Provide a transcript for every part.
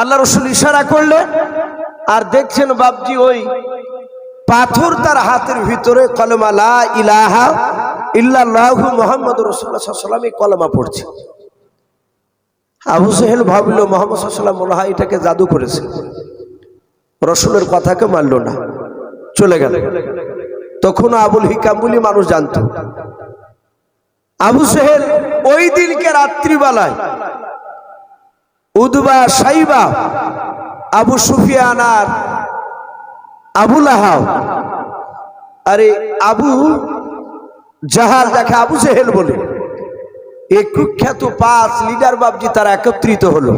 আল্লাহ রসুল ইশারা করলেন, আর দেখছেন বাপজি ওই পাথর তার হাতের ভিতরে কলমা ইলাহা ইল্লাল্লাহু মোহাম্মদ রসুল্লাহ সাল্লাম এই কলমা পড়ছে। আবু সেহেল ভাবলো, মোহাম্মদ সাল্লাম মনে এটাকে জাদু করেছে। রসুলের কথাকে মানল না, চলে গেল। তখন আবুল হিকাম বলি মানুষ জানতো। আবু সেহেল ওই দিনকে রাত্রিবেলায় উদবা সাইবা, আবু সুফিয়ান আর আবুল আহাব আরে আবু জাহাল যাকে আবু সেহেল বলে এই কুখ্যাত পাঁচ লিডার বাবজি তারা একত্রিত হলো।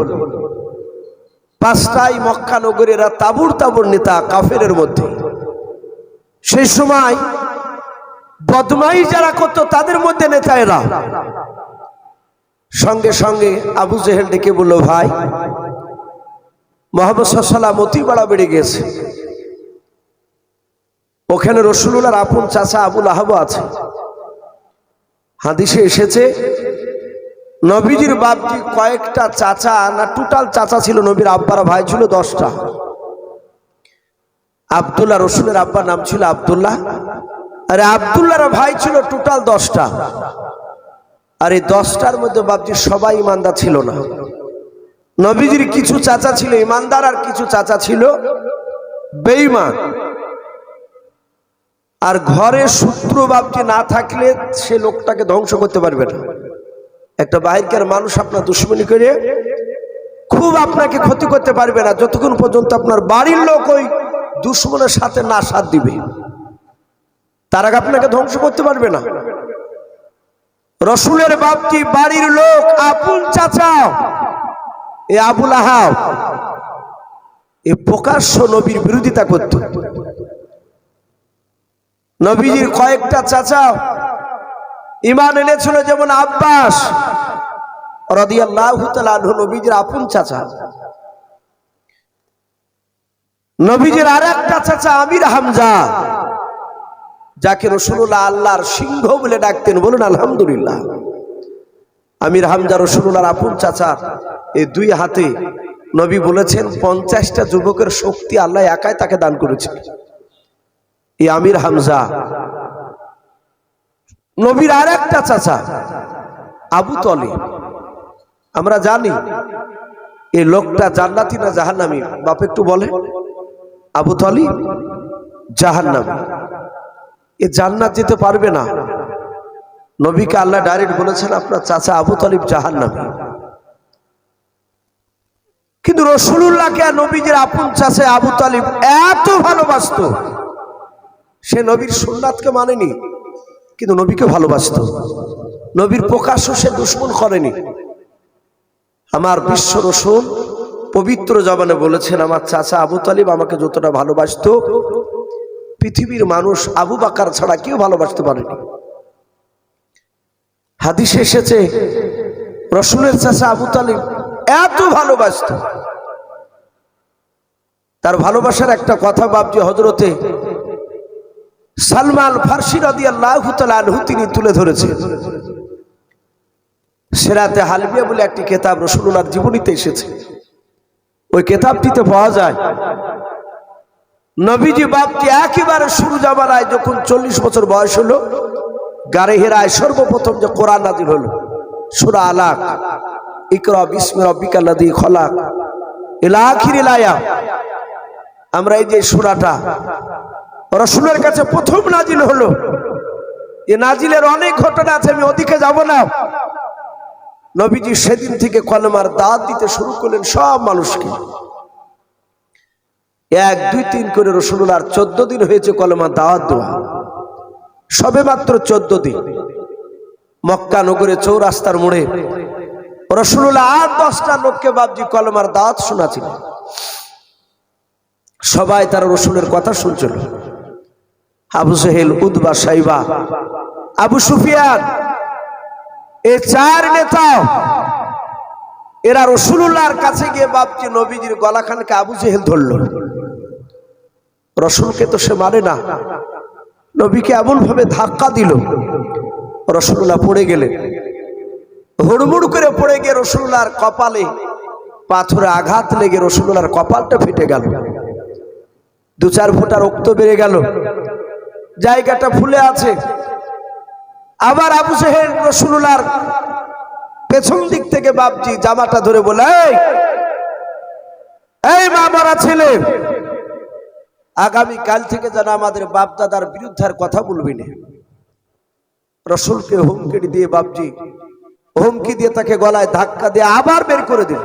পাঁচটাই মক্কা নগরেরা তাবুর তাবুর নেতা কাফের মধ্যে। সেই সময় বদমাই যারা করতো তাদের মধ্যে নেতা এরা। সঙ্গে সঙ্গে আবু জেহেল ডেকে বলল, ভাই, মোহাম্মদ সাল্লাম অতি বাড়া বেড়ে গেছে ওখানে রসুল্লাহর আপন চাচা আবুল আহাব আছে। হাদিসে এসেছে, নবীজির বাপজি কয়েকটা চাচা, না টোটাল চাচা ছিল নবীর আব্বার ভাই ছিল দশটা। আবদুল্লাহ রসুলের আব্বার নাম ছিল আবদুল্লাহ। আরে আবদুল্লাহর ভাই ছিল টোটাল দশটা। আর এই দশটার মধ্যে বাপজি সবাই ইমানদার ছিল না। নবীজির কিছু চাচা ছিল, ইমানদার আর কিছু চাচা ছিল, বেঈমান। আর ঘরে সূত্র বাপজি না থাকলে সে লোকটাকে ধ্বংস করতে পারবে না। একটা বাহিরকার মানুষ আপনার দুশ্মনী করে খুব আপনাকে ক্ষতি করতে পারবে না। যতক্ষণ পর্যন্ত আপনার বাড়ির লোক ওই দুশ্মনের সাথে না সাথ দিবে, তার আগে আপনাকে ধ্বংস করতে পারবে না। রসুলের বাপটি বাড়ির লোক? আপন চাচা। এ আবুল আহাব, এ প্রকাশ্য নবীর বিরোধিতা করত। নবীজির কয়েকটা চাচা ইমান এনেছিল, যেমন আব্বাস নবীজির আপন চাচা। নবীজির আর একটা চাচা আমির হামজা। যাকে রসুল্লাহ আল্লাহর সিংহ বলে ডাকতেন বলুন, আলহামদুলিল্লাহ। আমির হামজা রসুল্লাহর আপন চাচার এই দুই হাতে নবী বলেছেন, পঞ্চাশটা যুবকের শক্তি আল্লাহ একাই তাকে দান করেছে এই আমির হামজা, নবীর আর একটা চাচা, আবু তলে আমরা জানি, এই লোকটা জান্নাতি না জাহান্নামি? বাপ একটু বলে, আবু তলি জাহান্নামি। এ জান্নাত যেতে পারবে না। নবীকে আল্লাহ ডাইরেক্ট বলেছেন, আপনার চাচা আবু তালিব জাহান্নামি। কিন্তু রসুল্লাহকে নবীজির আপন চাচা আবু তালিব এত ভালোবাসত, সে নবীর সুন্নাতকে মানেনি, কিন্তু নবীকে ভালোবাসত। নবীর প্রকাশ্য সে দুশ্মন করেনি। আমার বিশ্ব রসুল পবিত্র জবানে বলেছেন, আমার চাচা আবু তালিব আমাকে যতটা ভালোবাসতো পৃথিবীর মানুষ আবু বাকার ছাড়া কেউ ভালোবাসতে পারেনি হাদিসে এসেছে, রসুলের চাচা আবু তালিব এত ভালোবাসত। তার ভালোবাসার একটা কথা বাবজি হজরতে সালমান ফার্সি রদি আল্লাহ আনহু তিনি তুলে ধরেছে সেরাতে হালবিয়া বলে একটি কেতাব রসুল্লাহর জীবনীতে এসেছে। ওই কেতাবটিতে পাওয়া যায় নবীজি বাপটি একেবারে শুরু যাবার জামানায় যখন চল্লিশ বছর বয়স হলো গাড়ি হেরায় সর্বপ্রথম যে কোরআন নাজির হলো, সুরা আলাক। ইকরা বিস্মের অবিকাল্লাদি খলাক। এলাখির এলায়া আমরা এই যে সুরাটা, রসুলের কাছে প্রথম নাজিল হলো। এ নাজিলের অনেক ঘটনা আছে, আমি ওদিকে যাব না। নবীজি সেদিন থেকে কলমার দাঁত দিতে শুরু করলেন সব মানুষকে। এক, দুই, তিন করে রসুল্লার চোদ্দ দিন হয়েছে কলমা দাওয়াত দেওয়া। সবে মাত্র চোদ্দ দিন। মক্কা নগরে চৌরাস্তার মোড়ে রসুল্লাহ আর দশটা লোককে বাবজি কলমার দাওয়াত শোনাছিল। সবাই তার রসুলের কথা শুনছিল। আবু সেহেল উদ্বা সাইবা, আবু সুফিয়ান, এ চার নেতা, এরা রসুল্লাহর কাছে গিয়ে বাপজি নবীজির গলাখানকে আবু জেহেল ধরল। রসুলকে তো সে মানে না। নবীকে এমন ভাবে ধাক্কা দিল। রসুল্লাহ পড়ে গেলেন। হুড়মুড় করে পড়ে গিয়ে রসুল্লাহর কপালে পাথরে আঘাত লেগে রসুল্লার কপালটা ফেটে গেল। দু চার ফুটা রক্ত বেড়ে গেল। জায়গাটা ফুলে আছে। আবার আবু সেহের রসুল্লার পেছন দিক থেকে বাপজি জামাটা ধরে বলে "এই, এই মা মারা ছেলে আগামী কাল থেকে যেন আমাদের বাপ দাদার বিরুদ্ধে আর কথা বলবি না। রসুলকে হুমকি দিয়ে বাপজি, হুমকি দিয়ে তাকে গলায় ধাক্কা দিয়ে আবার বের করে দিল।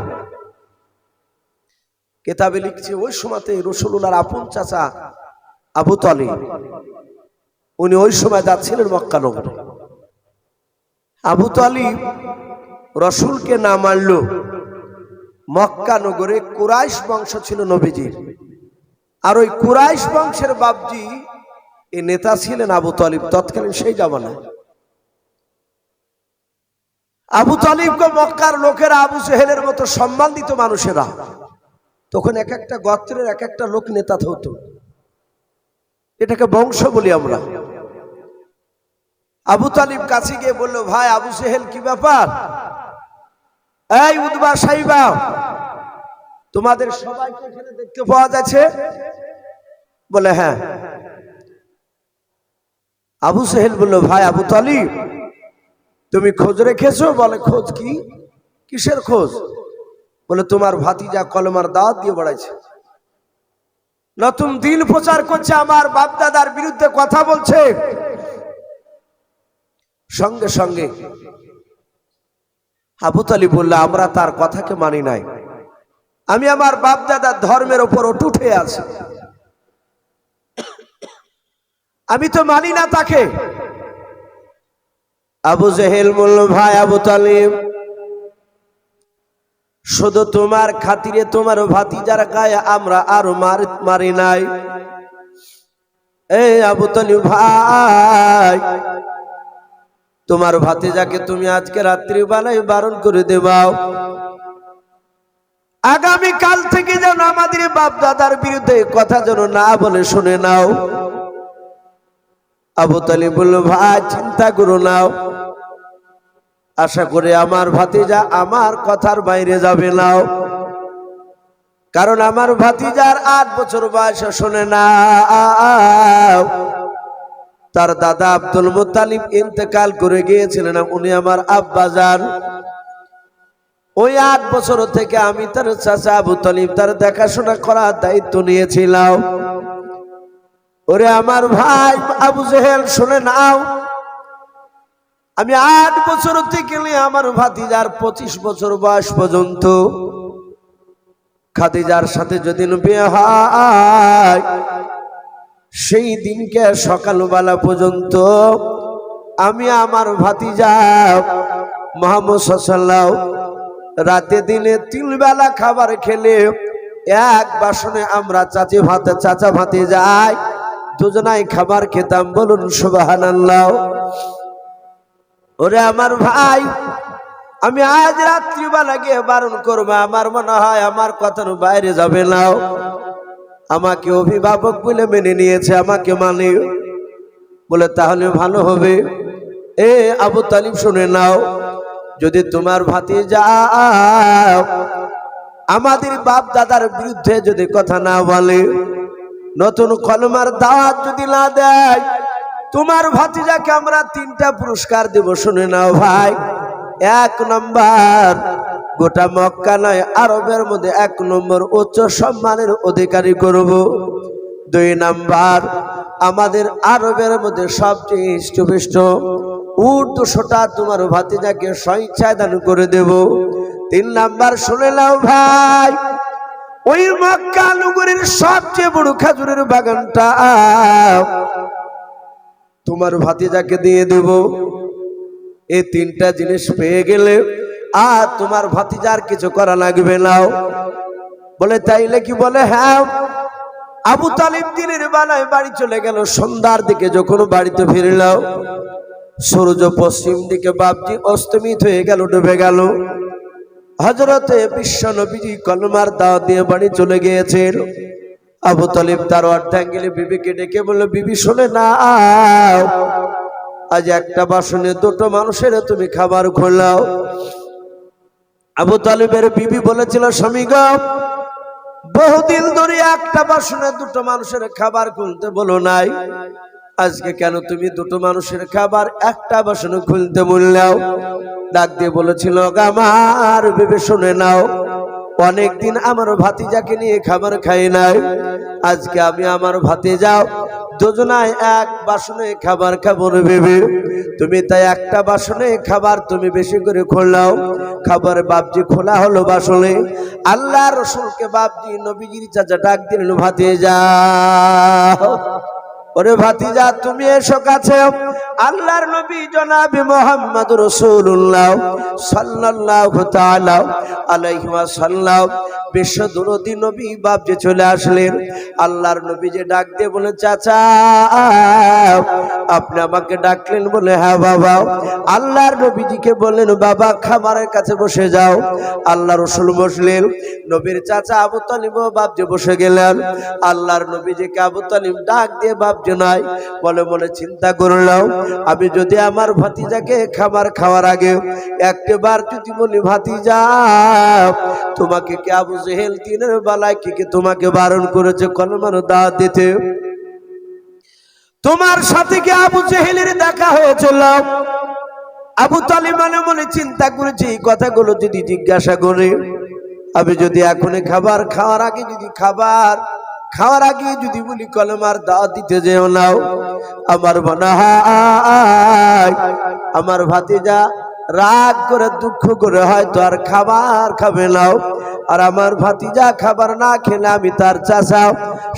কেতাবে লিখছে, ওই সময়তে রসুল্লাহর আপন চাচা আবু তলি উনি ওই সময় যাচ্ছিলেন মক্কা নগরে। আবু রসুলকে না মারল মক্কা নগরে কুরাইশ বংশ ছিল নবীজির। আর ওই কুরাইশ বংশের বাবজি এই নেতা ছিলেন আবু তালিব, তৎকালীন সেই জামানায়। আবু তালিবকে মক্কার লোকেরা আবু সেহেলের মতো সম্মান দিত মানুষেরা। তখন এক একটা গোত্রের এক একটা লোক নেতা হতো। এটাকে বংশ বলি আমরা। আবু তালিব কাছে গিয়ে বলল, ভাই, আবু সেহেল কি ব্যাপার? এই উদ্বা সাইবা তোমাদের সবাইকে এখানে দেখতে পাওয়া যাচ্ছে? বলে হ্যাঁ। আবু সেহেল বলল, ভাই আবু তালিব, তুমি খোঁজ রেখেছো? বলে, খোঁজ কি? কিসের খোঁজ? বলে, তোমার ভাতিজা কলমার দাওয়াত দিয়ে বেড়াইছে। নতুন দিন প্রচার করছে, আমার বাপদাদার বিরুদ্ধে কথা বলছে। সঙ্গে সঙ্গে আবু তালি বলল, আমরা তার কথাকে মানি নাই। আমি আমার বাপদাদার ধর্মের ওপর হয়ে আছি। আমি তো মানি না তাকে। আবু জেহেল বলল, ভাই আবু তালিম শুধু তোমার খাতিরে তোমার ভাতিজার গায়ে আমরা আরও মার, মারি নাই। এই আবু তালিম ভাই, তোমার ভাতিজাকে তুমি আজকে রাত্রি বেলায় বারণ করে দেবাও। আগামী কাল থেকে যেন আমাদের বাপ দাদার বিরুদ্ধে কথা যেন না বলে, শুনে নাও। আবু তালি বলল, ভাই, চিন্তা করো নাও আশা করে আমার ভাতিজা আমার কথার বাইরে যাবে নাও কারণ আমার ভাতিজার আট বছর বয়সে, শোনে না তার দাদা আব্দুল মুতালিব ইন্তেকাল করে গিয়েছিলেন, উনি আমার আব্বা যান ওই আট বছর থেকে আমি তার চাচা আবু তালিব তার দেখাশোনা করার দায়িত্ব নিয়েছিলাম। ওরে আমার ভাই, আবু জেহেল, শুনে নাও। আমি আট বছর থেকে আমার ভাতিজার পঁচিশ বছর বয়স পর্যন্ত খাদিজার সাথে যেদিন বিয়ে হয়, সেই দিনকে সকালবেলা পর্যন্ত আমি আমার ভাতিজা মোহাম্মদ সাল্লাহ রাতে দিনে তিন বেলা খাবার খেলে এক বাসনে আমরা চাচি ভাতে, চাচা ভাতে যাই। দুজনাই খাবার খেতাম, বলুন সুবাহান ওরে আমার ভাই, আমি আজ রাত্রিবেলা গিয়ে বারণ করব, আমার মনে হয় আমার কথার বাইরে যাবে নাও আমাকে অভিভাবক বলে মেনে নিয়েছে, আমাকে মানে। বলে তাহলে ভালো হবে। এ আবু তালিব শুনে নাও যদি তোমার ভাতি যাও আমাদের বাপ দাদার বিরুদ্ধে যদি কথা না বলে, নতুন কলমার দাওয়াত যদি না দেয়, তোমার ভাতিজাকে আমরা তিনটা পুরস্কার দেব, শুনে নাও ভাই। এক নম্বর, গোটা মক্কা নয়, আরবের মধ্যে এক নম্বর উচ্চ সম্মানের অধিকারী করব। দুই নাম্বার, আমাদের আরবের মধ্যে সবচেয়ে ইষ্টবিষ্ট উট দুশোটা তোমার ভাতিজাকে স্বইচ্ছায় দান করে দেব। তিন নাম্বার, শুনে নাও ভাই, ওই মক্কা নগরীর সবচেয়ে বড় খাজুরের বাগানটা তোমার ভাতিজাকে দিয়ে দেব। এই তিনটা জিনিস পেয়ে গেলে আর তোমার ভাতিজার কিছু করা লাগবে নাও বলে, তাইলে কি বলে হ্যাঁ আবু তালিব দিনের বেলায় বাড়ি চলে গেল, সন্ধ্যার দিকে যখন বাড়িতে ফিরলাম সূর্য পশ্চিম দিকে বাপজি অস্তমিত হয়ে গেল, ডুবে গেল। হজরতে বিশ্ব নবীজি কলমার দাওয়া দিয়ে বাড়ি চলে গিয়েছেন। আবু তালিব তার অর্ধাঙ্গিলে বিবিকে ডেকে বলল, বিবি, শোনে না আজ একটা বাসনে দুটো মানুষের তুমি খাবার খোলাও। আবু তালিবের বিবি বলেছিল, স্বামী বহুদিন ধরে একটা বাসনে দুটো মানুষের খাবার খুলতে বলো নাই। আজকে কেন তুমি দুটো মানুষের খাবার একটা বাসনে খুলতে বললেও? ডাক দিয়ে বলেছিল আমার ভেবে শুনে নাও, অনেকদিন আমার ভাতিজাকে নিয়ে খাবার খাই নাই। আজকে আমি আমার ভাতে যাও দুজনায় এক বাসনে খাবার খাব ভেবে তুমি তাই একটা বাসনে খাবার তুমি বেশি করে খোলাও। খাবার বাপজি খোলা হলো বাসনে। আল্লাহ রসুলকে বাপজি নবীগিরি চাচা ডাক দিলেন ভাতে যাও ওরে ভাতিজা, তুমি এসো কাছে। আল্লাহর নবী জনাবি মোহাম্মদ রসুল্লাহ সাল্লাল্লাহু তাআলা আলাইহি ওয়াসাল্লাম। বিশ্ব দুরদি নবী বাপ যে চলে আসলেন। আল্লাহর নবী যে ডাক দিয়ে বলে, চাচা, আপনি আমাকে ডাকলেন বলে হ্যাঁ বাবা। আল্লাহর নবীজিকে বললেন, বাবা খাবারের কাছে বসে যাও। আল্লাহ রসুল বসলেন, নবীর চাচা আবু তালিব বাপ যে বসে গেলেন। আল্লাহর নবীজিকে আবু ডাক দিয়ে বাপ যে নাই। বলে মনে চিন্তা করলাম আমি যদি আমার ভাতিজাকে খাবার খাওয়ার আগে একবার যদি বলি ভাতিজা, তোমাকে কে আবু জেহেল দিনের বেলায় কি কি তোমাকে বারণ করেছে কলমার দাঁত দিতে? তোমার সাথে কি আবু জেহেলের দেখা হয়েছিল? আবু তালিব মানে মনে চিন্তা করেছি, এই কথাগুলো যদি জিজ্ঞাসা করে, আমি যদি এখনই খাবার খাওয়ার আগে যদি খাবার খাওয়ার আগে যদি বলি কলমার দাওয়াত দিতে যেও নাও আমার মনে হয় আমার ভাতিজা রাগ করে, দুঃখ করে হয়তো আর খাবার খাবে নাও আর আমার ভাতিজা খাবার না খেলে আমি তার চাষাও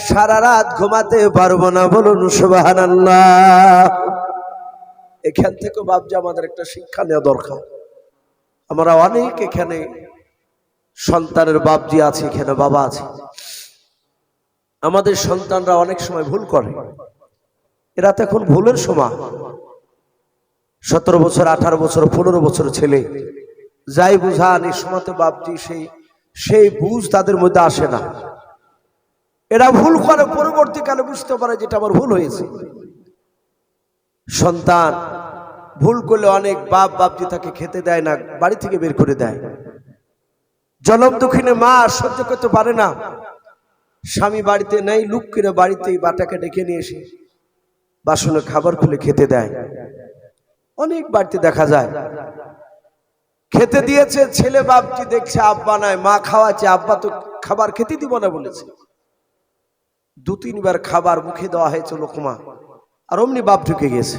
সারা রাত ঘুমাতে পারব না বলুন এখান থেকে বাবজি আমাদের একটা শিক্ষা নেওয়া দরকার। আমরা অনেক এখানে সন্তানের বাবজি আছে, এখানে বাবা আছে। আমাদের সন্তানরা অনেক সময় ভুল করে। এরা তো এখন ভুলের সময়। সতেরো বছর, আঠারো বছর, পনেরো বছর ছেলে, যাই বুঝান, এই সময়তে বাপজি, সেই সেই বুঝ তাদের মধ্যে আসে না। এরা ভুল করে, পরবর্তীকালে বুঝতে পারে যেটা আমার ভুল হয়েছে। সন্তান ভুল করলে অনেক বাপ, বাপজি তাকে খেতে দেয় না, বাড়ি থেকে বের করে দেয়। জনম দক্ষিণে মা সহ্য করতে পারে না। স্বামী বাড়িতে নেই লুক করে বাড়িতেই বাটাকে ডেকে নিয়ে এসে বাসনে খাবার খুলে খেতে দেয়। অনেক বাড়িতে দেখা যায়। খেতে দিয়েছে, ছেলে বাপটি দেখছে, আব্বা নাই, মা খাওয়াচ্ছে, আব্বা তো খাবার খেতে দিব না বলেছে। দু তিনবার খাবার মুখে দেওয়া হয়েছে লোকমা, আর অমনি বাপ ঢুকে গেছে।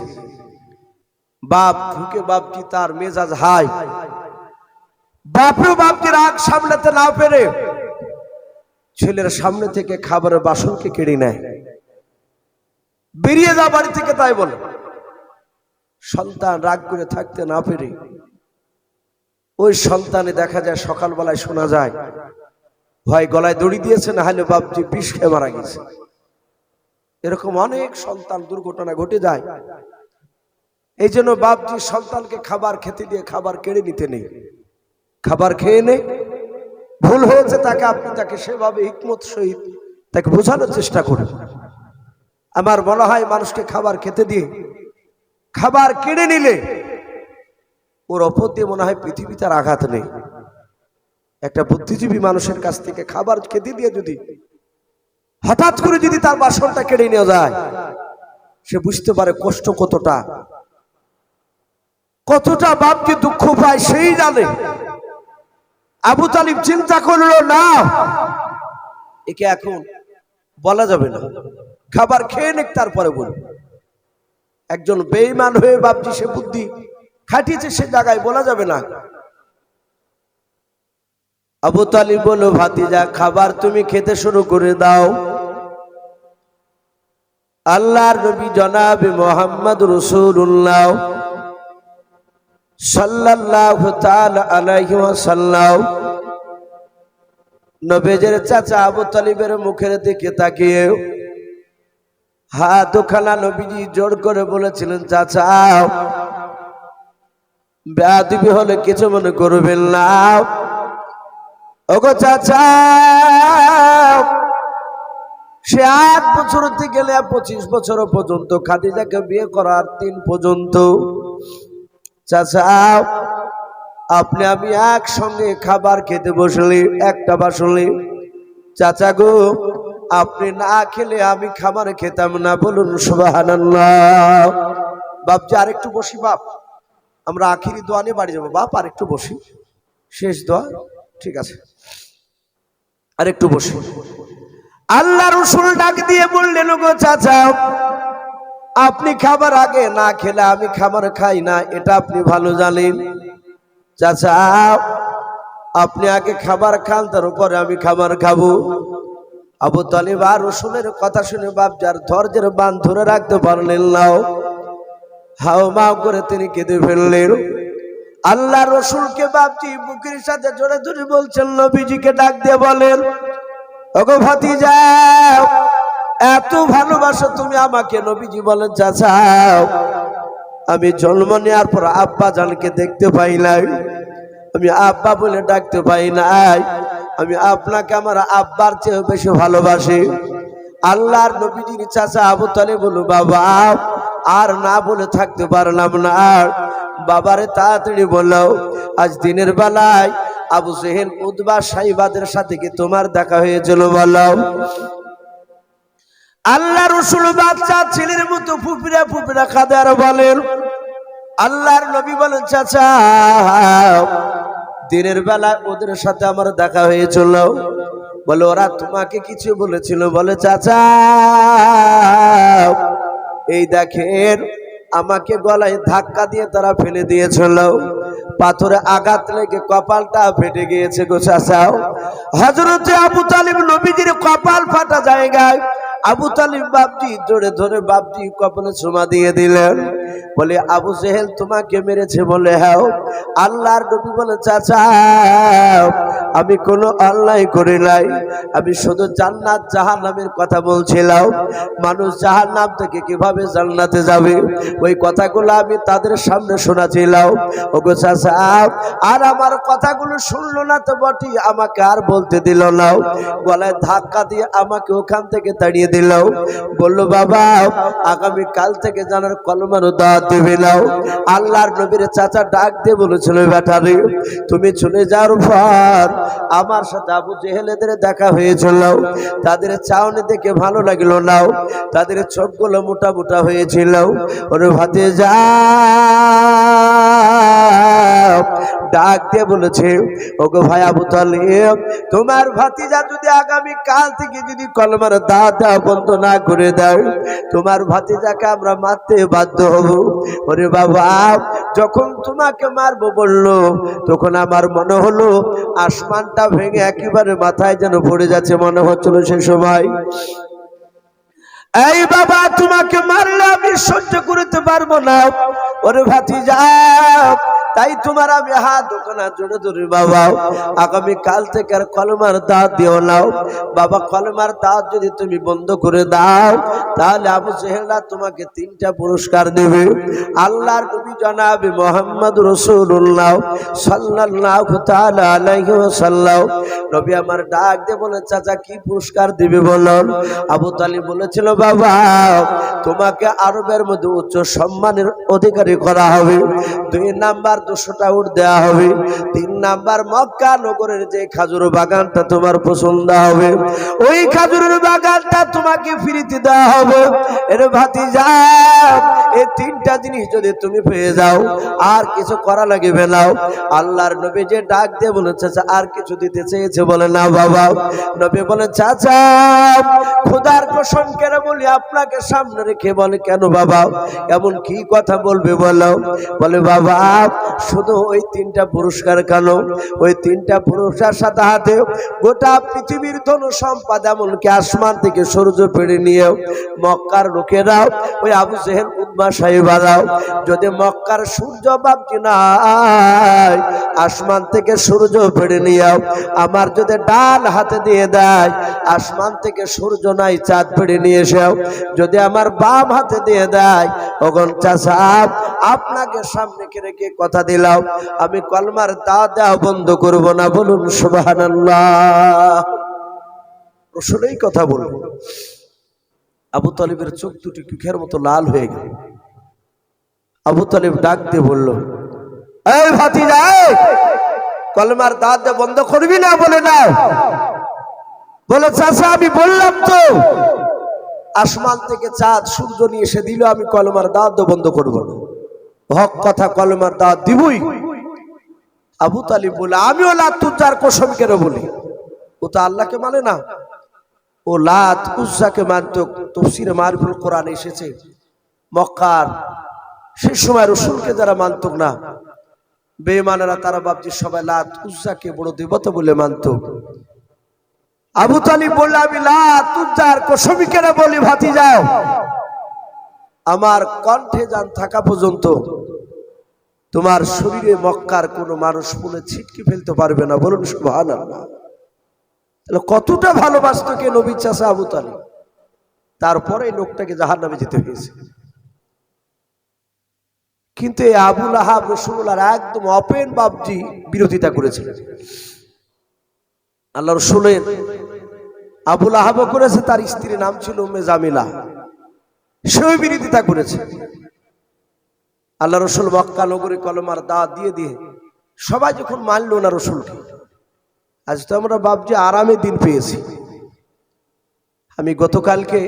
বাপ ঢুকে, বাপটি তার মেজাজ হাই। বাপেও বাপটি রাগ সামলাতে না পেরে ছেলের সামনে থেকে খাবারের বাসনকে কেড়ে নেয়। বেরিয়ে যা বাড়ি থেকে তাই বলে। সন্তান রাগ করে থাকতে না পেরে ওই সন্তানে দেখা যায় সকালবেলায় শোনা যায় হয় গলায় দড়ি দিয়েছে, না হলে বাপজি বিষ খেয়ে মারা গেছে। এরকম অনেক সন্তান দুর্ঘটনা ঘটে যায়। এই জন্য বাপজি সন্তানকে খাবার খেতে দিয়ে খাবার কেড়ে নিতে নেই। খাবার খেয়ে নে ভুল হয়েছে, তাকে আপনি তাকে সেভাবে হিকমত সহিত তাকে বোঝানোর চেষ্টা করুন। আমার বলা হয় মানুষকে খাবার খেতে দিয়ে, খাবার কেড়ে নিলে ওর অপর দিয়ে মনে হয় পৃথিবীতে আর আঘাত নেই। একটা বুদ্ধিজীবী মানুষের কাছ থেকে খাবার খেতে দিয়ে যদি, হঠাৎ করে যদি তার বাসনটা কেড়ে নেওয়া যায়, সে বুঝতে পারে কষ্ট কতটা। কতটা বাপকে দুঃখ পায়, সেই জানে। আবু তালিব চিন্তা করল, না, একে এখন বলা যাবে না। খাবার খেয়ে নেক তারপরে বলব। একজন বেইমান হয়ে বাপজি সে বুদ্ধি খাটিয়েছে সে জায়গায়, বলা যাবে না। আবু তালিব বলো ভাতিজা, খাবার তুমি খেতে শুরু করে দাও। আল্লাহর নবী জনাবে মোহাম্মদ রসুল্লাহ আলাইহি ওয়াসাল্লাম নবেজের চাচা আবু তালিবের মুখের দিকে তাকিয়ে হাত খানা নবীজি জোর করে বলেছিলেন, চাচা, বেয়াদিবি হলে কিছু মনে করবেন না। ওগো চাচা, সে আট বছর থেকে গেলে পঁচিশ বছর পর্যন্ত খাদিজাকে বিয়ে করার তিন পর্যন্ত চাচা, আপনি, আমি একসঙ্গে খাবার খেতে বসলে, একটা বাসলে। চাচা গো, আপনি না খেলে আমি খাবার খেতাম না, বলুন সুবহানাল্লাহ। বাপজি, আরেকটু বসি, বাপ। আমরা আখিরি দোয়া নিয়ে বাড়ি যাব। বাপ, আরেকটু বসি। শেষ দোয়া, ঠিক আছে। আরেকটু বসি। আল্লাহ রসুল ডাক দিয়ে বললেন গো চাচা আপনি খাবার আগে না খেলে আমি খাবার খাই না, এটা আপনি ভালো জানেন। চাচা, আপনি আগে খাবার খান তার উপরে আমি খাবার খাব। আবু তালিব আর রসুলের কথা শুনে বাপ যার ধৈর্যের বান ধরে রাখতে পারলেন নাও হাও মাও করে তিনি কেঁদে ফেললেন। আল্লাহ রসুলকে বাপজি বুকের সাথে জোরে ধরে বলছেন, নবীজিকে ডাক দিয়ে বলেন, ওগো ভাতিজা এত ভালোবাসো তুমি আমাকে, নবীজি বলেন চাচা আমি জন্ম নেওয়ার পর আব্বা জানকে দেখতে পাই নাই। আমি আব্বা বলে ডাকতে পাই নাই। আমি আপনাকে আমার আব্বার চেয়ে বেশি ভালোবাসি। আল্লাহর নবীজির চাচা আবু তালে বলু বাবা, আর না বলে থাকতে পারলাম না। বাবারে তাড়াতাড়ি বলল আজ দিনের বেলায় আবু সেহেল উদ্বা সাইবাদের সাথে কি তোমার দেখা হয়েছিল বলো? আল্লাহ রসুল বাচ্চা ছেলের মতো ফুপিরা ফুপিরা কাঁদে আর বলেন, আল্লাহর নবী বলেন, চাচা, দিনের বেলা ওদের সাথে আমার দেখা হয়েছিল। বলে, ওরা তোমাকে কিছু বলেছিল? বলে, চাচা, এই দেখেন, আমাকে গলায় ধাক্কা দিয়ে তারা ফেলে দিয়েছিল। পাথরে আঘাত লেগে কপালটা ফেটে গিয়েছে গো চাচাও হজরতে আবু তালিব নবীজির কপাল ফাটা জায়গায় আবু তালিম বাপজি ধরে ধরে বাপজি কপালে চুমা দিয়ে দিলেন। বলে, আবু জেহেল তোমাকে মেরেছে। বলে হ্যাঁ। আল্লাহর নবী বলে, চাচা, আমি কোনো অন্যায় করি নাই। আমি শুধু জান্নাত জাহান্নামের কথা বলছিলাম। মানুষ জাহান্নাম থেকে কীভাবে জান্নাতে যাবে? ওই কথাগুলো আমি তাদের সামনে শোনাছিলাম। ওগো চাচা, আর আমার কথাগুলো শুনলো না তো বটি আমাকে আর বলতে দিল না। গলায় ধাক্কা দিয়ে আমাকে ওখান থেকে তাড়িয়ে দিল। বলল, বাবা আগামী কাল থেকে জানার কলমার দাওয়াত দেবে আল্লাহর নবীর চাচা ডাক দিয়ে বলেছিল ব্যাটারে তুমি চলে যাওয়ার পর আমার সাথে আবু জেহেলেদের দেখা হয়েছিল। তাদের চাউনি দেখে ভালো লাগল নাও। তাদের চোখগুলো মোটা মোটা হয়েছিল। ওরে ভাতে যা ডাক দিয়ে বলেছে, ওগো ভাই আবু তালিব, তোমার ভাতিজা যদি আগামী কাল থেকে যদি কলমার দাদা বন্ধ না করে দাও তোমার ভাতিজাকে আমরা মারতে বাধ্য হব। ওরে বাবা, যখন তোমাকে মারবো বলল, তখন আমার মনে হলো আসমানটা ভেঙে একেবারে মাথায় যেন পড়ে যাচ্ছে, মনে হচ্ছিল সে সময়। এই বাবা, তোমাকে মারলে আমি সহ্য করতে পারব না। ওরে ভাতি যা তাই তোমার আমি হাত দোকানা জোরে ধরি বাবা। আগামী কাল থেকে আর কলমার দাঁত দিও নাও বাবা, কলমার দাঁত যদি তুমি বন্ধ করে দাও তাহলে আবু সেহেলা তোমাকে তিনটা পুরস্কার দেবে। আল্লাহর নবী জানাবে মোহাম্মদ রসুল্লাহ আলাইহি ওয়াসাল্লাম। নবী আমার ডাক দিয়ে বলে, চাচা, কি পুরস্কার দিবে বলুন আবু তালি বলেছিল, বাবা, তোমাকে আরবের মধ্যে উচ্চ সম্মানের অধিকারী করা হবে। দুই নাম্বার দুশোটা উঠ দেওয়া হবে। তিন নাম্বার মক্কা নগরের যে খাজুর বাগানটা তোমার পছন্দ হবে। ওই খাজুরের বাগানটা তোমাকে ফিরিতে দেওয়া হবে। আর কিছু করা লাগবে নাও আল্লাহর নবী যে ডাক দিয়ে বলে চাচা, আর কিছু দিতে চেয়েছে বলে না বাবা। নবী বলে চাচা, খোদার কসম কেন বলি, আপনাকে সামনে রেখে বলে, কেন বাবা? এমন কি কথা বলবে বলো? বলে, বাবা, শুধু ওই তিনটা পুরস্কার কেন? ওই তিনটা পুরস্কার সাথে হাতে গোটা পৃথিবীর ধন সম্পদ এমনকি আসমান থেকে সূর্য পেড়ে নিয়ে মক্কার লোকেরাও ওই আবু জেহেল উদ্মা সাহেবারাও যদি মক্কার সূর্য ভাবছি নাই, আসমান থেকে সূর্য পেড়ে নিয়ে আমার যদি ডান হাতে দিয়ে দেয়, আসমান থেকে সূর্য নাই, চাঁদ পেড়ে নিয়ে এসেও। যদি আমার বাম হাতে দিয়ে দেয়, ওগন চাষাব আপনাকে সামনে রেখে কথা দিলাম। আমি কলমার দা দেওয়া বন্ধ করব না, বলুন সুবাহান রসুলেই কথা বলব। আবু তালিবের চোখ দুটি কুখের মতো লাল হয়ে গেল। আবু তালিব ডাক দিয়ে বলল, এই এই! কলমার দাঁত বন্ধ করবি না বলে না বলে চাষা আমি বললাম তো, আসমান থেকে চাঁদ, সূর্য নিয়ে এসে দিল, আমি কলমার দাঁত বন্ধ করব না। হক কথা, কলমার দাঁত দিবই। আবু তালিব বলে আমিও লাতুজার কসমকে বলি? ও তো আল্লাহকে মানে না। ও লাত উজ্জাকে মানত, তফসিরে মারফুল কোরআন এসেছে। মক্কার সেই সময় রসুলকে যারা মানত না বেমানেরা তারা ভাবছে সবাই লাত উজ্জাকে বড় দেবতা বলে মানত। আবু তালিব বললে, আমি লাত উজ্জার কসমিকে বলি ভাতি যাও আমার কণ্ঠে যান থাকা পর্যন্ত তোমার শরীরে মক্কার কোনো মানুষ মনে ছিটকে ফেলতে পারবে না। বলুন সুবহান আল্লাহ তাহলে কতটা ভালোবাসত কে নবী চাষা আবু তালিব? তারপরে লোকটাকে জাহার নামে যেতে হয়েছে। কিন্তু এই আবুল আহাব রসুল্লাহর একদম অপেন বাবজি বিরোধিতা করেছিলেন। আল্লাহ রসুলের আবুল আহাবও করেছে, তার স্ত্রীর নাম ছিল উম্মে জামিলা। সেও বিরোধিতা করেছে। আল্লাহ রসুল মক্কা নগরী কলমার দা দিয়ে দিয়ে সবাই যখন মানল না রসুলকে আজ তো আমরা বাবজি আরামে দিন পেয়েছি। আমি গতকালকে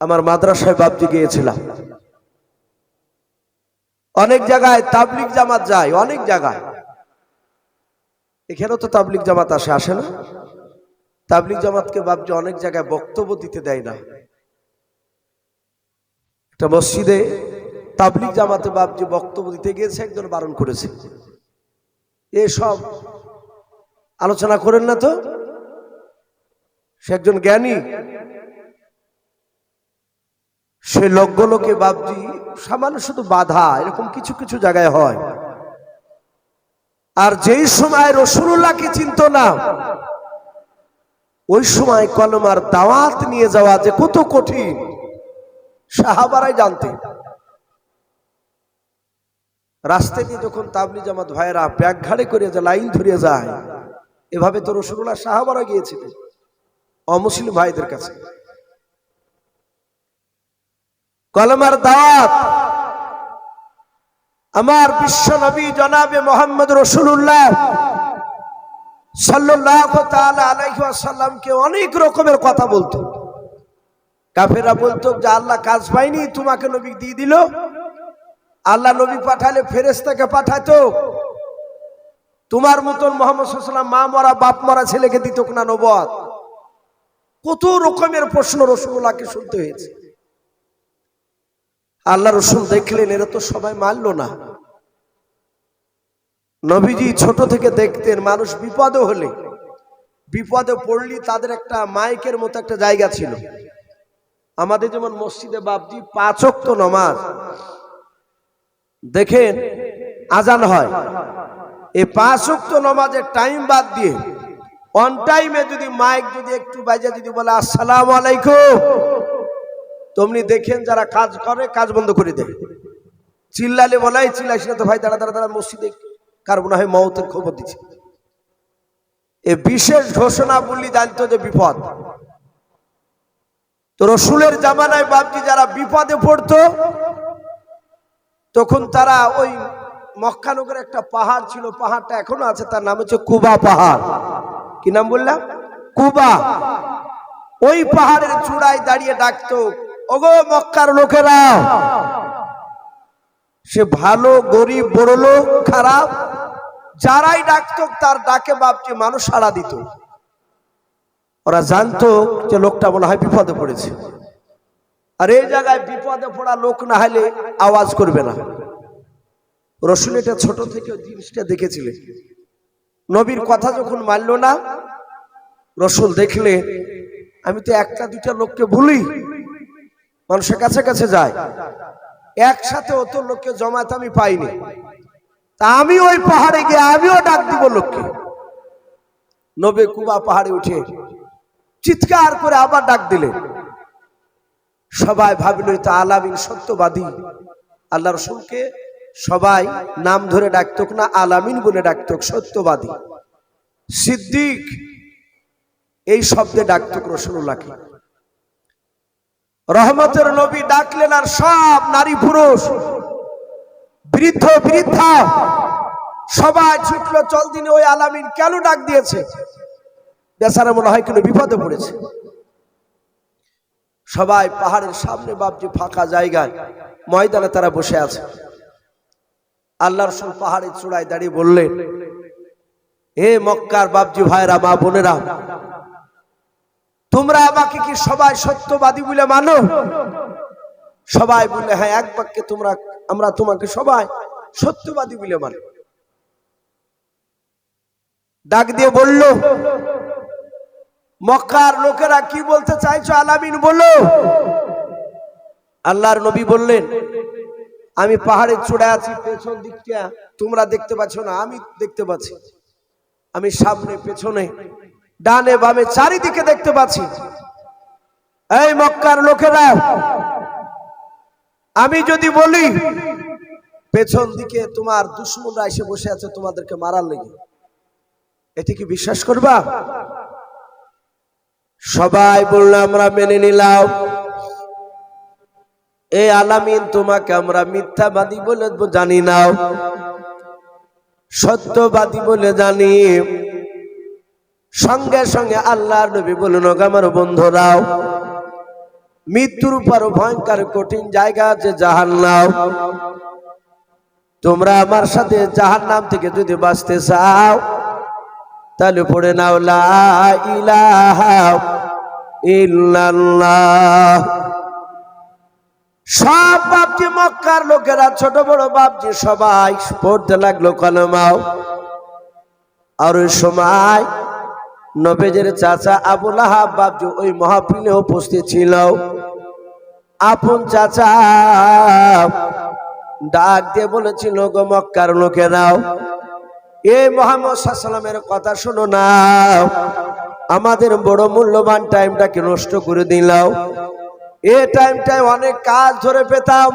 আমার মাদ্রাসায় বাবজি গিয়েছিলাম। অনেক জায়গায় তাবলিক জামাত যায়, অনেক জায়গায়। এখানেও তো তাবলিক জামাত আসে আসে না? তাবলিক জামাতকে বাবজি অনেক জায়গায় বক্তব্য দিতে দেয় না। একটা মসজিদে তাবলিক জামাতে বাবজি বক্তব্য দিতে গিয়েছে, একজন বারণ করেছে। এসব আলোচনা করেন না তো? সে একজন জ্ঞানী। সে লোকগুলোকে বাবজি সামান্য শুধু বাধা, এরকম কিছু কিছু জায়গায় হয়। আর যেই সময় রসুল্লাহকে চিনত না, ওই সময় কলমার দাওয়াত নিয়ে যাওয়া যে কত কঠিন, সাহাবারাই জানতেন। রাস্তা দিয়ে যখন তাবলি জামাত ভাইয়েরা ব্যাগ ঘাড়ে করে যে লাইন ধরিয়ে যায় এভাবে তো রসুল্লাহ সাহাবারা গিয়েছিলেন, অমুসলিম ভাইদের কাছে। কলমার দাওয়াত, আমার বিশ্ব নবী জনাবে মোহাম্মদ রসুল্লাহ সাল্লামকে অনেক রকমের কথা বলতো। কাফেরা বলতো যে আল্লাহ কাজ পাইনি তোমাকে নবী দিয়ে দিল। আল্লাহ নবী পাঠালে ফেরেস্তাকে পাঠাতো। তোমার মতন মোহাম্মদ মা মরা বাপ মরা ছেলেকে দিত না নবদ কত রকমের প্রশ্ন রসুল্লাহকে শুনতে হয়েছে। আল্লাহ রসুল দেখলেন, এরা তো সবাই মানল না। নবীজি ছোট থেকে দেখতেন, মানুষ বিপদে হলে। বিপদে পড়লি তাদের একটা মাইকের মতো একটা জায়গা ছিল। আমাদের যেমন মসজিদে বাবজি পাঁচক্ত নমাজ। দেখেন, আজান হয়। এই পাঁচক্ত নমাজের টাইম বাদ দিয়ে অন টাইমে যদি মাইক যদি একটু বাজে যদি বলে, আসসালাম আলাইকুম। তমনি দেখেন যারা কাজ করে, কাজ বন্ধ করে দেয়। চিল্লালে বলাই চিল্লাইস না তো ভাই, দাঁড়া দাঁড়া দাঁড়া, মসজিদে কার মনে হয় মৌতের খবর দিচ্ছে এ বিশেষ ঘোষণা বললি জানতো যে বিপদ। তো রসুলের জামানায় বাপজি যারা বিপদে পড়তো, তখন তারা ওই মক্কানগরে একটা পাহাড় ছিল, পাহাড়টা এখনও আছে, তার নাম হচ্ছে কুবা পাহাড়। কি নাম বললাম? কুবা। ওই পাহাড়ের চূড়ায় দাঁড়িয়ে ডাকতো, ওগো মক্কার লোকেরা, সে ভালো, গরিব, বড় লোক, খারাপ, যারাই ডাকতো, তার ডাকে বাপটি মানুষ সাড়া দিত। ওরা জানতো যে লোকটা মনে হয় বিপদে পড়েছে। আর এই জায়গায় বিপদে পড়া লোক না হলে আওয়াজ করবে না। রসুল এটা ছোট থেকে জিনিসটা দেখেছিলেন। নবীর কথা যখন মানল না, রসুল দেখলে, আমি তো একটা দুইটা লোককে ভুলি, মানুষের কাছে কাছে যায়। একসাথে অত লোককে জমাতে আমি পাইনি। তা আমি ওই পাহাড়ে গিয়ে আমিও ডাক দিব লোককে। নবে কুবা পাহাড়ে উঠে চিৎকার করে আবার ডাক দিলেন। সবাই ভাবিল তো আলামিন সত্যবাদী। আল্লাহ রসুলকে সবাই নাম ধরে ডাকতক না, আলামিন বলে ডাকতক, সত্যবাদী। সিদ্দিক, এই শব্দে ডাকতক রসুল্লাহকে। রহমতের নবী ডাকলেন, আর সব নারী পুরুষ, বৃদ্ধ, বৃদ্ধা, সবাই ছুটলো, চল দিনে ওই আলামিন কেন ডাক দিয়েছে? বেচারা মনে হয় কোনো বিপদে পড়েছে। সবাই পাহাড়ের সামনে বাপজি ফাঁকা জায়গায়, ময়দানে তারা বসে আছে। আল্লাহ রসুল পাহাড়ের চূড়ায় দাঁড়িয়ে বললেন, হে মক্কার বাপজি ভাইরা মা বোনেরা, তোমরা আমাকে কি সবাই সত্যবাদী বলে মানো? সবাই বলে হ্যাঁ এক বাক্যে তোমরা, আমরা তোমাকে সবাই সত্যবাদী বলে মানি। ডাক দিয়ে বলল, মক্কার লোকেরা কি বলতে চাইছো আলামিন বলল আল্লাহর নবী বললেন আমি পাহাড়ের চূড়ায় আছি, পেছন দিকটা তোমরা দেখতে পাচ্ছ না, আমি দেখতে পাচ্ছি। আমি সামনে, পেছনে, ডানে, বামে, চারিদিকে দেখতে পাচ্ছি। এই মক্কার লোকেরা, আমি যদি বলি, পেছন দিকে তোমার দুশ্মনরা এসে বসে আছে তোমাদেরকে মারার লেগে। এটি কি বিশ্বাস করবা? সবাই বলল, আমরা মেনে নিলাম। এ আলামিন, তোমাকে আমরা মিথ্যাবাদী বলে জানি না। সত্যবাদী বলে জানি। সঙ্গে সঙ্গে আল্লাহর নবী বলে বলুন আমার বন্ধুরাও, মৃত্যুর পর ভয়ঙ্কর কঠিন জায়গা আছে জাহান নাও তোমরা আমার সাথে জাহান নাম থেকে যদি বাঁচতে চাও, তাহলে পড়ে নাও, লা ইলাহা ইল্লাল্লাহ। সব বাপজি মক্কার লোকেরা, ছোট বড় বাপজি সবাই পড়তে লাগল কলমাও। আর ওই সময় নবেজের চাচা আবুল আহাব বাপজি ওই মহাপিলে উপস্থিত ছিল। আপন চাচা ডাক দিয়ে বলেছিল, গো মক্কার লোকেরাও, এই মোহাম্মদ সাল্লামের কথা শোনো না। আমাদের বড় মূল্যবান টাইমটাকে নষ্ট করে দিলাও। এ টাইমটায় অনেক কাজ ধরে পেতাম।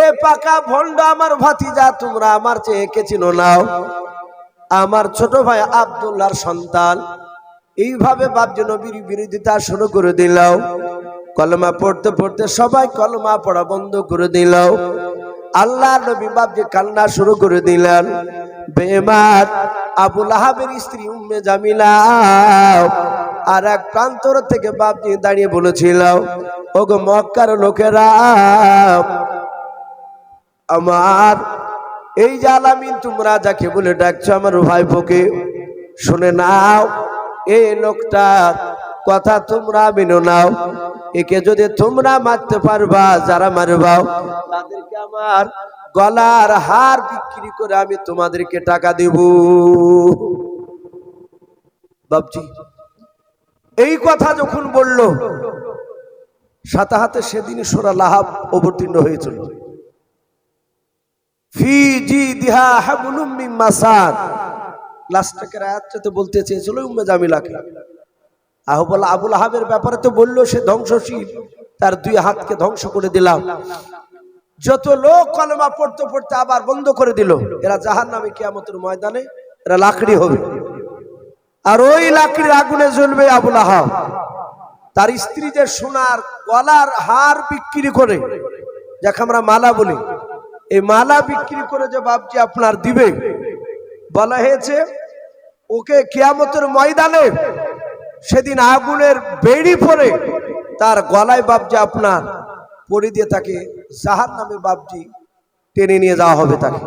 এ পাকা ভন্ড আমার ভাতিজা, তোমরা আমার চেয়ে একে চিনো নাও আমার ছোট ভাই আবদুল্লাহর সন্তান। এইভাবে বাপজি নবীর বিরোধিতা শুরু করে দিলাও কলমা পড়তে পড়তে সবাই কলমা পড়া বন্ধ করে দিল। আল্লাহ নবী বাপজি কান্না শুরু করে দিলেন। বেমার আবুল আহাবের স্ত্রী উম্মে জামিলা। আর এক প্রান্তর থেকে বাপজি দাঁড়িয়ে বলেছিল ওগো মক্কার লোকেরা, আমার এই যে আলামিন তোমরা যাকে বলে ডাকছো আমার ভাইপোকে, শুনে নাও এই লোকটা কথা তোমরা মেনো নাও, একে যদি তোমরা মারতে পারবা, যারা মারবাও তাদেরকে আমার গলার হার বিক্রি করে আমি তোমাদেরকে টাকা দেব। বাবজি এই কথা যখন বলল, সাথে হাতে সেদিন সোরা লাহাব অবতীর্ণ হয়েছিল। বলতে চেয়েছিল, উম্মে জামিলাকে। আহবল আবুল আহাবের ব্যাপারে তো বলল, সে ধ্বংসশীল, তার দুই হাতকে ধ্বংস করে দিলাম। যত লোক কলমা পড়তে পড়তে আবার বন্ধ করে দিল, এরা জাহান নামে কিয়ামতের ময়দানে, এরা লাকড়ি হবে। আর ওই লাকড়ির আগুনে জ্বলবে আবুল আহাব। তার স্ত্রী যে সোনার গলার হার বিক্রি করে, যাকে আমরা মালা বলি, এই মালা বিক্রি করে যে বাপজি আপনার দিবে, বলা হয়েছে, ওকে কিয়ামতের ময়দানে সেদিন আগুনের বেড়ি পরে তার গলায় বাপজি আপনার পড়ে দিয়ে তাকে জাহার নামে বাপজি টেনে নিয়ে যাওয়া হবে তাকে।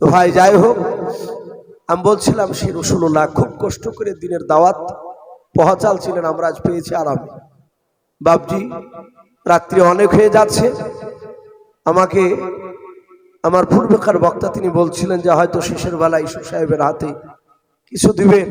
তো ভাই, যাই হোক আমি বলছিলাম সে রসুল্লাহ খুব কষ্ট করে দিনের দাওয়াত পহাচাল ছিলেন, আমরা আজ পেয়েছি আরাম। বাবজি রাত্রি অনেক হয়ে যাচ্ছে। আমাকে, আমার পূর্বেকার বক্তা তিনি বলছিলেন যে, হয়তো শেষের বেলা ইসু সাহেবের হাতে কিছু দিবেন।